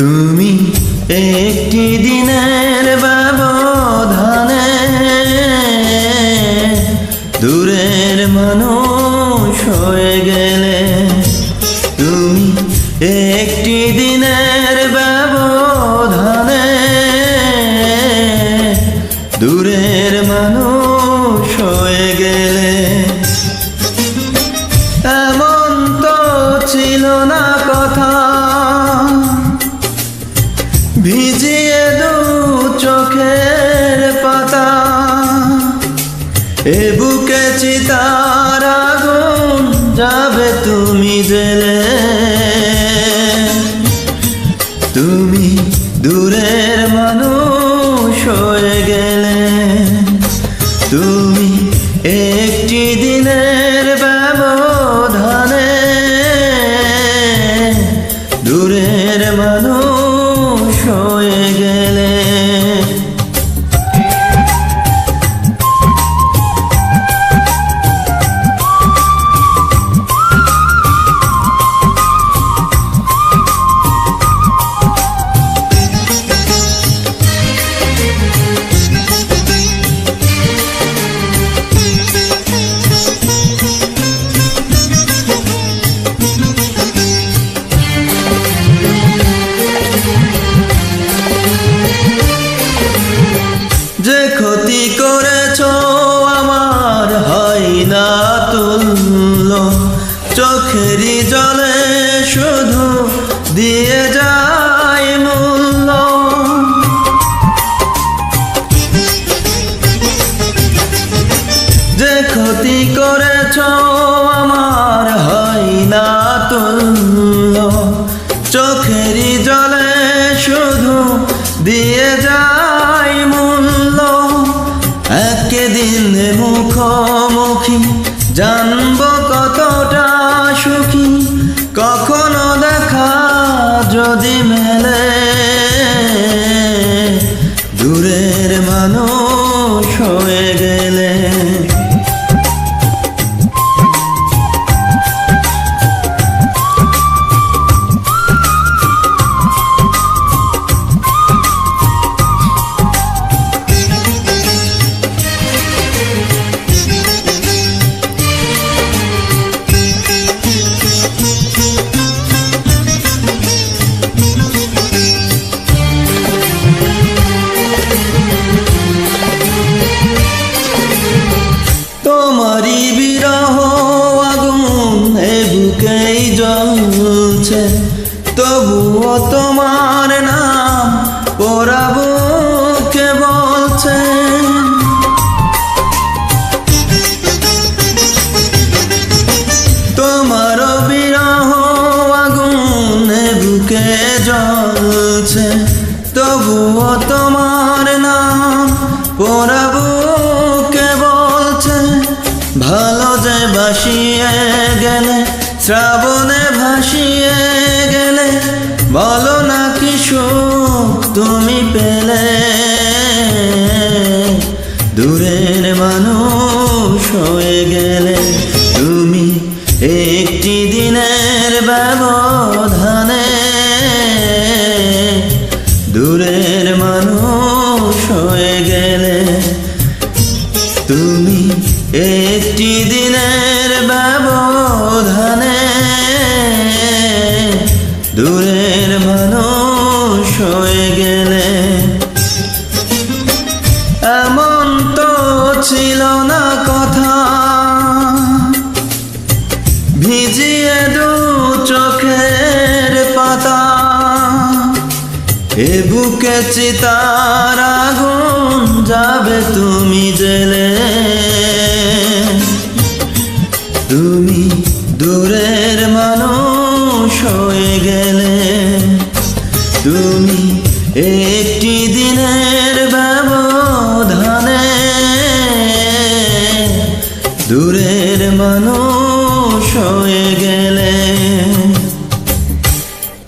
তুমি একটি দিনের ব্যবধানে দূরের মানুষ হয়ে গেলে তুমি একটি দিনের ব্যবধানে দূরের মানুষ হয়ে গেলে ভিজিয়ে দু চোখের পাতা, এ বুকে চিতার আগুন যাবে তুমি জেলে। তুমি দূরের মানুষ হয়ে গেলে, তুমি একটি দিনের ব্যবধানে দূরের মানুষ হয় না তুল্য চোখেরই জলে শুধু দিয়ে মুখোমুখি জানব বুকেই জ্বলছে তবুও তোমার নাম ওরা বুকে বলছে? তোমার বিরহ আগুন বুকে জ্বলছে, তবুও তোমার নাম ওরা বুকে বলছে? ভালো যে ভাসিয়ে গেলে শ্রাবণে ভাসিয়ে গেলে বলো না কি সুখ তুমি পেলে? দূরের মানুষ হয়ে গেলে তুমি একটি দিনের ব্যবধানে। দূরের মানুষ হয়ে গেলে তুমি একটি দিনের ব্যবধানে। দূরের মানুষ হয়ে গেলে এমন তো ছিল না কথা। ভিজিয়ে দু চোখের পাতা, এ বুকে চিতার আগুন যাবে তুমি জেলে। তুমি দূরের মানুষ হয়ে গেলে তুমি একটি দিনের